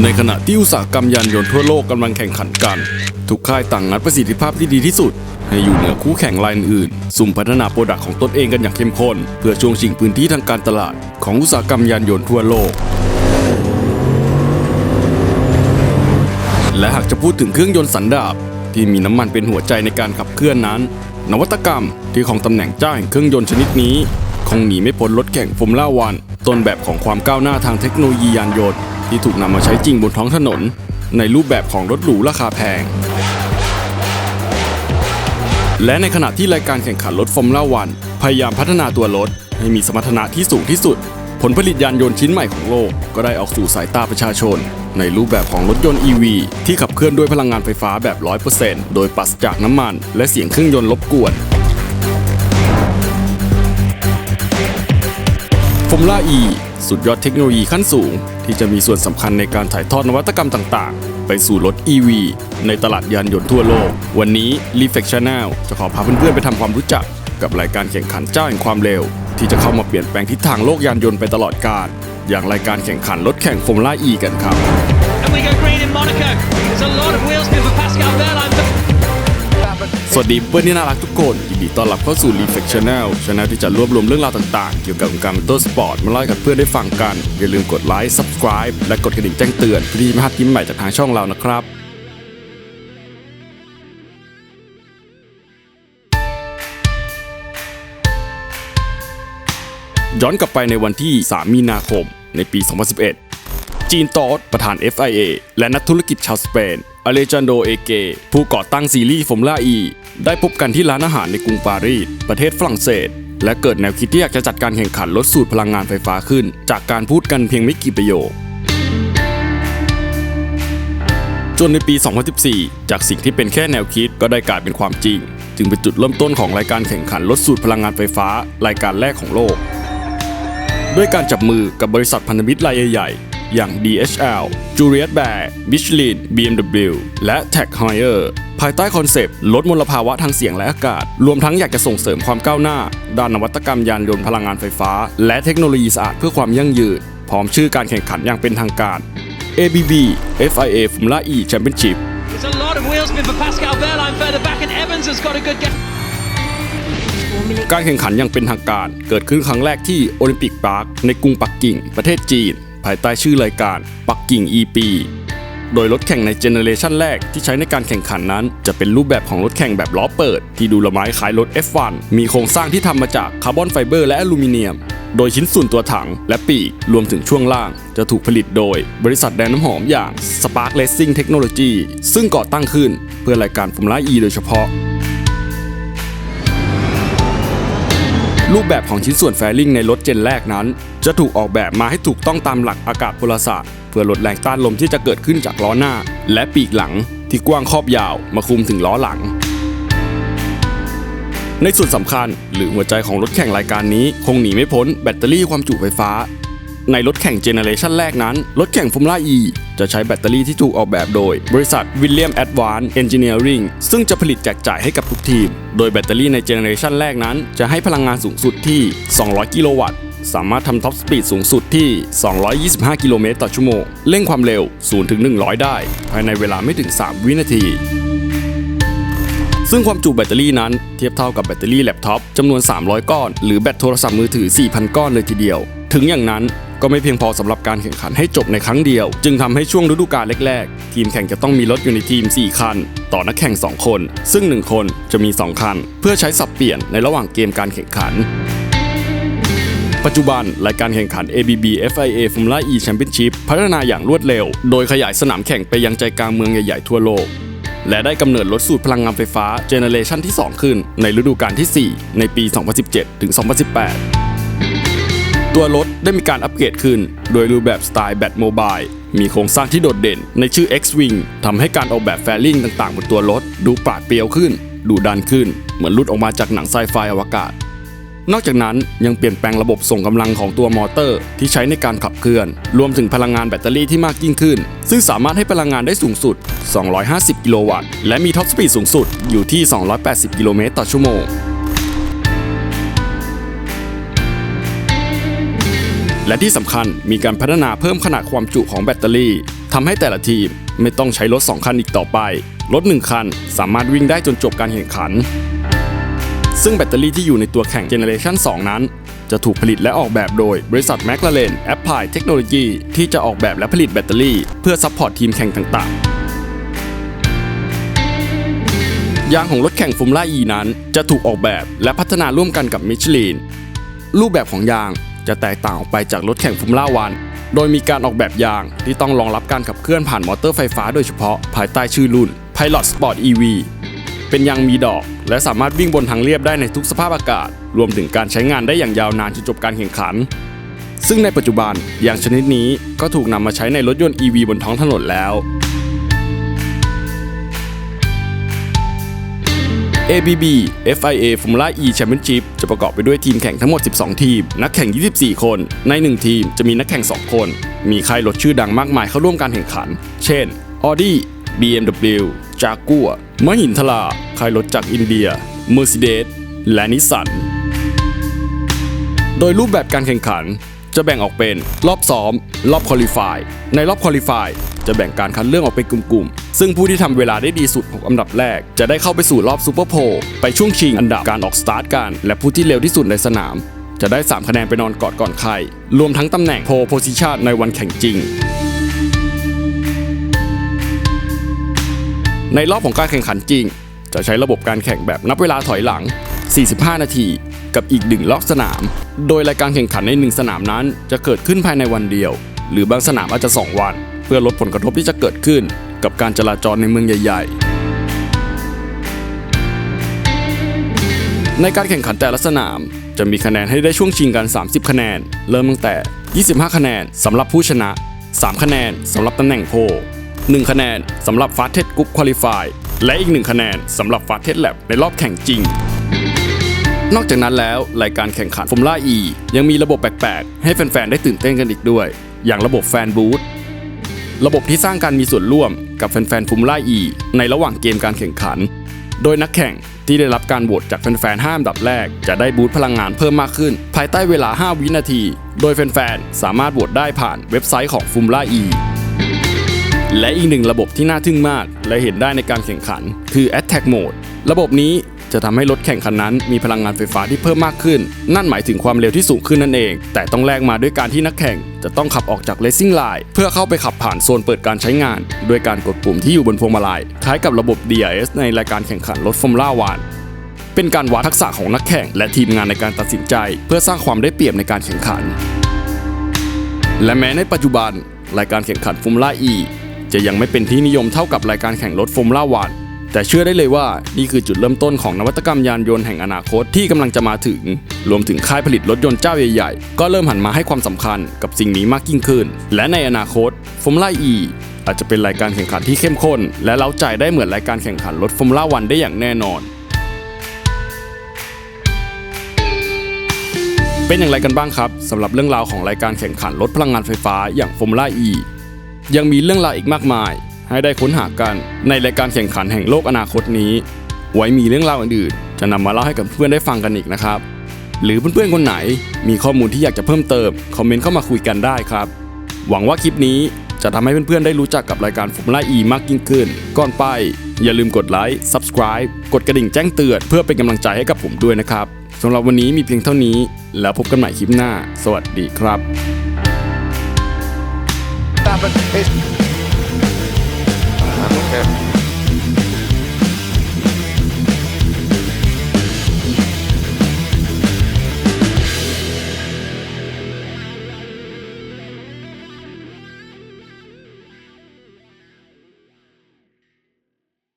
ในขณะที่อุตสาหกรรมยานยนต์ทั่วโลกกำลังแข่งขันกัน ทุกค่ายต่างงัดประสิทธิภาพที่ดีที่สุด ให้อยู่เหนือคู่แข่งรายอื่น สุ่มพัฒนาโปรดักต์ของตนเองกันอย่างเข้มข้น เพื่อช่วงชิงพื้นที่ทางการตลาด ของอุตสาหกรรมยานยนต์ทั่วโลก และหากจะพูดถึงเครื่องยนต์สันดาปที่มีน้ำมันเป็นหัวใจในการขับเคลื่อนนั้น นวัตกรรมที่ของตำแหน่งเจ้าแห่งเครื่องยนต์ชนิดนี้คงหนีไม่พ้นรถแข่งฟอร์มูล่าวันต้นแบบของความก้าวหน้าทางเทคโนโลยียานยนต์ ที่ถูกนำมาใช้จริงบนท้องถนน ในรูปแบบของรถหรูราคาแพง และในขณะที่รายการแข่งขันรถฟอร์มูล่าวันพยายามพัฒนาตัวรถให้มีสมรรถนะที่สูงที่สุด ผลผลิตยานยนต์ชิ้นใหม่ของโลก ก็ได้ออกสู่สายตาประชาชน ในรูปแบบของรถยนต์ EV ที่ขับเคลื่อนด้วยพลังงานไฟฟ้าแบบ 100%โดยปราศจากน้ำมัน และเสียงเครื่องยนต์รบกวน ฟอร์มูล่า E สุดยอดเทคโนโลยีขั้นสูง ที่จะมีส่วนสำคัญในการถ่ายทอดนวัตกรรมต่างๆ ไปสู่รถ EV ในตลาดยานยนต์ทั่วโลก วันนี้ r e f l e c Channel จะขอพาเพื่อนๆไปทำความรู้จัก กับรายการแข่งขันเจ้าแห่งความเร็ว ที่จะเข้ามาเปลี่ยนแปลงทิศทางโลกยานยนต์ไปตลอดกาลอย่างรายการแข่งขันรถแข่งฟอร์มูล่า E กันครับ And we go green in Monaco. There's a lot of wheels for Pascal Wehrlein. สวัสดีเพื่อนที่น่ารักทุกคน ยินดีต้อนรับเข้าสู่ Reflect Channel Channel ที่จะรวบรวมเรื่องราวต่างๆ เกี่ยวกับวงการมอเตอร์สปอร์ตมาเล่าให้กับเพื่อนได้ฟังกัน อย่าลืมกดไลค์ Subscribe และกดกระดิ่งแจ้งเตือนเพื่อที่จะไม่พลาดคลิปใหม่จากทางช่องเรานะครับย้อนกลับไปในวันที่ 3 มีนาคม ในปี 2011 จีนตอสประธาน FIA และนักธุรกิจชาวสเปน อเลจันโดเอเก ผู้ก่อตั้งซีรีส์ฟอร์มูล่า E ได้พบกันที่ร้านอาหารในกรุงปารีส ประเทศฝรั่งเศส และเกิดแนวคิดที่อยากจะจัดการแข่งขันรถสูตรพลังงานไฟฟ้าขึ้น จากการพูดกันเพียงไม่กี่ประโยค จนในปี 2014 จากสิ่งที่เป็นแค่แนวคิดก็ได้กลายเป็นความจริง จึงเป็นจุดเริ่มต้นของรายการแข่งขันรถสูตรพลังงานไฟฟ้า รายการแรกของโลก ด้วยการจับมือกับบริษัทพันธมิตรรายใหญ่ อย่าง DHL, Juliet Bear, Michelin, BMW และ Tag Heuer ภายใต้คอนเซปต์ลดมลภาวะทางเสียงและอากาศ รวมทั้งอยากจะส่งเสริมความก้าวหน้า ด้านนวัตกรรมยานยนต์พลังงานไฟฟ้า และเทคโนโลยีสะอาดเพื่อความยั่งยืน พร้อมชื่อการแข่งขันอย่างเป็นทางการ ABB FIA Formula E Championship There's a lot of wheel spin for Pascal Wehrlein further back, and Evans has got a good get. การแข่งขันอย่างเป็นทางการ เกิดขึ้นครั้งแรกที่โอลิมปิกพาร์คในกรุงปักกิ่ง ประเทศจีน ภายใต้ชื่อรายการปักกิ่ง EP โดยรถแข่งในเจเนเรชันแรกที่ใช้ในการแข่งขันนั้น จะเป็นรูปแบบของรถแข่งแบบล้อเปิด ที่ดูละไม้คล้ายรถ F1 มีโครงสร้างที่ทำมาจากคาร์บอนไฟเบอร์และอลูมิเนียม โดยชิ้นส่วนตัวถังและปีกรวมถึงช่วงล่าง จะถูกผลิตโดยบริษัทแดนน้ำหอมอย่าง Spark Racing Technology ซึ่งก่อตั้งขึ้นเพื่อรายการฟอร์มูล่า E โดยเฉพาะ รูปแบบของชิ้นส่วนแฟริงในรถเจนแรกนั้น จะถูกออกแบบมาให้ถูกต้องตามหลักอากาศพลศาสตร์ เพื่อลดแรงต้านลมที่จะเกิดขึ้นจากล้อหน้า และปีกหลังที่กว้างครอบยาวมาคุมถึงล้อหลัง ในส่วนสำคัญหรือหัวใจของรถแข่งรายการนี้ คงหนีไม่พ้นแบตเตอรี่ความจุไฟฟ้า ในรถแข่งเจเนเรชันแรกนั้น รถแข่งฟอร์มูล่า E จะใช้แบตเตอรี่ที่ถูกออกแบบโดย บริษัท William Advanced Engineering ซึ่งจะผลิตแจกจ่ายให้กับทุกทีม โดยแบตเตอรี่ในเจเนเรชันแรกนั้น จะให้พลังงานสูงสุดที่ 200 กิโลวัตต์สามารถทำท็อปสปีดสูงสุดที่ 225 กิโลเมตรต่อชั่วโมง เร่งความเร็ว0ถึง100 ได้ ภายในเวลาไม่ถึง 3 วินาที ซึ่งความจุแบตเตอรี่นั้น เทียบเท่ากับแบตเตอรี่แล็ปท็อปจำนวน 300 ก้อน หรือแบตโทรศัพท์มือถือ 4,000 ก้อนเลยทีเดียว ถึงอย่างนั้น ก็ไม่เพียงพอสำหรับการแข่งขันให้จบในครั้งเดียว จึงทำให้ช่วงฤดูกาลแรกๆ ทีมแข่งจะต้องมีรถอยู่ในทีม 4 คัน ต่อนักแข่ง 2 คน ซึ่ง 1 คนจะมี 2 คัน เพื่อใช้สับเปลี่ยนในระหว่างเกมการแข่งขันปัจจุบัน รายการแข่งขัน ABB FIA Formula E Championship พัฒนาอย่างรวดเร็ว โดยขยายสนามแข่งไปยังใจกลางเมืองใหญ่ๆทั่วโลก และได้กำเนิดรถสูตรพลังงานไฟฟ้าเจเนเรชันที่ 2 ขึ้นในฤดูกาลที่ 4 ในปี 2017 ถึง 2018 ตัวรถได้มีการอัปเกรดขึ้น โดยรูปแบบสไตล์แบตโมบายมีโครงสร้างที่โดดเด่นในชื่อ X-Wing ทำให้การออกแบบแฟริ่งต่างๆ บนตัวรถ ดูปราดเปรียวขึ้น ดูดันขึ้น เหมือนลุดออกมาจากหนังไซไฟอวกาศ นอกจากนั้นยังเปลี่ยนแปลงระบบส่งกำลังของตัวมอเตอร์ ที่ใช้ในการขับเคลื่อน รวมถึงพลังงานแบตเตอรี่ที่มากยิ่งขึ้น ซึ่งสามารถให้พลังงานได้สูงสุด 250 กิโลวัตต์ และมีท็อปสปีดสูงสุดอยู่ที่ 280 กิโลเมตรต่อชั่วโมง และที่สำคัญมีการพัฒนาเพิ่มขนาดความจุของแบตเตอรี่ทำให้แต่ละทีมไม่ต้องใช้รถ 2 คันอีกต่อไป รถ 1 คันสามารถวิ่งได้จนจบการแข่งขัน ซึ่งแบตเตอรี่ที่อยู่ในตัวแข่งเจเนเรชัน2นั้น จะถูกผลิตและออกแบบโดยบริษัท m c l a r e n Applied Technology ที่จะออกแบบและผลิตแบตเตอรี่ เพื่อซัพพอร์ตทีมแข่งต่างๆ ยางของรถแข่งฟอร์มูล่า E นั้น จะถูกออกแบบและพัฒนาร่วมกันกับมิชลินรูปแบบของยาง จะแตกต่างออกไปจากรถแข่งฟอร์มูล่าวัน โดยมีการออกแบบยางที่ต้องรองรับการขับเคลื่อนผ่านมอเตอร์ไฟฟ้าโดยเฉพาะภายใต้ชื่อรุ่น Pilot Sport EV เป็นยางมีดอก และสามารถวิ่งบนทางเรียบได้ในทุกสภาพอากาศ รวมถึงการใช้งานได้อย่างยาวนานจนจบการแข่งขัน ซึ่งในปัจจุบันยางชนิดนี้ก็ถูกนำมาใช้ในรถยนต์ EV บนท้องถนนแล้ว ABB FIA Formula E Championship จะประกอบไปด้วยทีมแข่งทั้งหมด 12 ทีม นักแข่ง 24 คน ใน 1 ทีมจะมีนักแข่ง 2 คน มีค่ายรถชื่อดังมากมายเข้าร่วมการแข่งขัน เช่น Audi BMW Jaguar มหินทราค่ายรถจากอินเดีย Mercedes และนิสสันโดยรูปแบบการแข่งขันจะแบ่งออกเป็นรอบซ้อม รอบคอลิฟายในรอบคอลิฟาย จะแบ่งการคัดเลือกออกเป็นกลุ่มๆ ซึ่งผู้ที่ทำเวลาได้ดีสุด6อันดับแรก จะได้เข้าไปสู่รอบซูเปอร์โพลไปช่วงชิงอันดับการออกสตาร์ทกัน และผู้ที่เร็วที่สุดในสนาม จะได้ 3 คะแนนไปนอนกอดก่อนใคร รวมทั้งตำแหน่งโพโพซิชันในวันแข่งจริงในรอบของการแข่งขันจริง จะใช้ระบบการแข่งแบบนับเวลาถอยหลัง 45 นาที กับอีกหนึ่งรอบสนาม โดยรายการแข่งขันในหนึ่งสนามนั้น จะเกิดขึ้นภายในวันเดียว หรือบางสนามอาจจะ 2 วัน พื่อลดผลกระทบที่จะเกิดขึ้น กับการจราจรในเมืองใหญ่ ๆในการแข่งขันแต่ละสนาม จะมีคะแนนให้ได้ช่วงชิงกัน 30 คะแนน เริ่มตั้งแต่ 25 คะแนนสำหรับผู้ชนะ 3 คะแนนสำหรับตำแหน่งโพล1คะแนนสำหรับฟาสเทสกรุ๊ปคุริฟายและอีก 1 คะแนนสำหรับฟาสเทสแลบในรอบแข่งจริง นอกจากนั้นแล้ว รายการแข่งขันฟอร์มูล่า E ยังมีระบบแปลกๆ ให้แฟนๆ ได้ตื่นเต้นกันอีกด้วย อย่างระบบแฟนบูธ ระบบที่สร้างการมีส่วนร่วมกับแฟนๆฟอร์มูล่า E ในระหว่างเกมการแข่งขัน โดยนักแข่งที่ได้รับการโหวตจากแฟนๆ5อันดับแรก จะได้บูธพลังงานเพิ่มมากขึ้น ภายใต้เวลา 5 วินาที โดยแฟนๆสามารถโหวตได้ผ่านเว็บไซต์ของฟอร์มูล่า E และอีกหนึ่งระบบที่น่าทึ่งมาก และเห็นได้ในการแข่งขัน คือ Attack Mode ระบบนี้ จะทำให้รถแข่งคันนั้นมีพลังงานไฟฟ้าที่เพิ่มมากขึ้น นั่นหมายถึงความเร็วที่สูงขึ้นนั่นเอง แต่ต้องแลกมาด้วยการที่นักแข่ง จะต้องขับออกจาก Racing Line เพื่อเข้าไปขับผ่านโซนเปิดการใช้งาน ด้วยการกดปุ่มที่อยู่บนพวงมาลัยคล้ายกับระบบ DRS ในรายการแข่งขันรถฟอร์มูล่าวันเป็นการวัดทักษะของนักแข่ง และทีมงานในการตัดสินใจ เพื่อสร้างความได้เปรียบในการแข่งขัน และแม้ในปัจจุบัน รายการแข่งขันฟอร์มูล่า E จะยังไม่เป็นที่นิยมเท่ากับรายการแข่งรถฟอร์มูล่าวัน แต่เชื่อได้เลยว่านี่คือจุดเริ่มต้นของนวัตกรรมยานยนต์แห่งอนาคตที่กำลังจะมาถึง รวมถึงค่ายผลิตรถยนต์เจ้าใหญ่ๆ ก็เริ่มหันมาให้ความสำคัญกับสิ่งนี้มากยิ่งขึ้น และในอนาคตฟอร์มูล่า E อาจจะเป็นรายการแข่งขันที่เข้มข้น และเล้าใจได้เหมือนรายการแข่งขันรถฟอร์มูล่าวันได้อย่างแน่นอน เป็นอย่างไรกันบ้างครับสำหรับเรื่องราวของรายการแข่งขันรถพลังงานไฟฟ้าอย่างฟอร์มูล่า E ยังมีเรื่องราวอีกมากมาย ให้ได้ค้นหากันในรายการแข่งขันแห่งโลกอนาคตนี้ ไว้มีเรื่องราวอื่นๆจะนำมาเล่าให้กับเพื่อนได้ฟังกันอีกนะครับ หรือเพื่อนๆคนไหนมีข้อมูลที่อยากจะเพิ่มเติมคอมเมนต์เข้ามาคุยกันได้ครับ หวังว่าคลิปนี้จะทำให้เพื่อนๆได้รู้จักกับรายการฟอร์มูล่า E มากยิ่งขึ้น ก่อนไป อย่าลืมกดไลค์ Subscribe กดกระดิ่งแจ้งเตือนเพื่อเป็นกำลังใจให้กับผมด้วยนะครับสำหรับวันนี้มีเพียงเท่านี้ แล้วพบกันใหม่คลิปหน้า สวัสดีครับ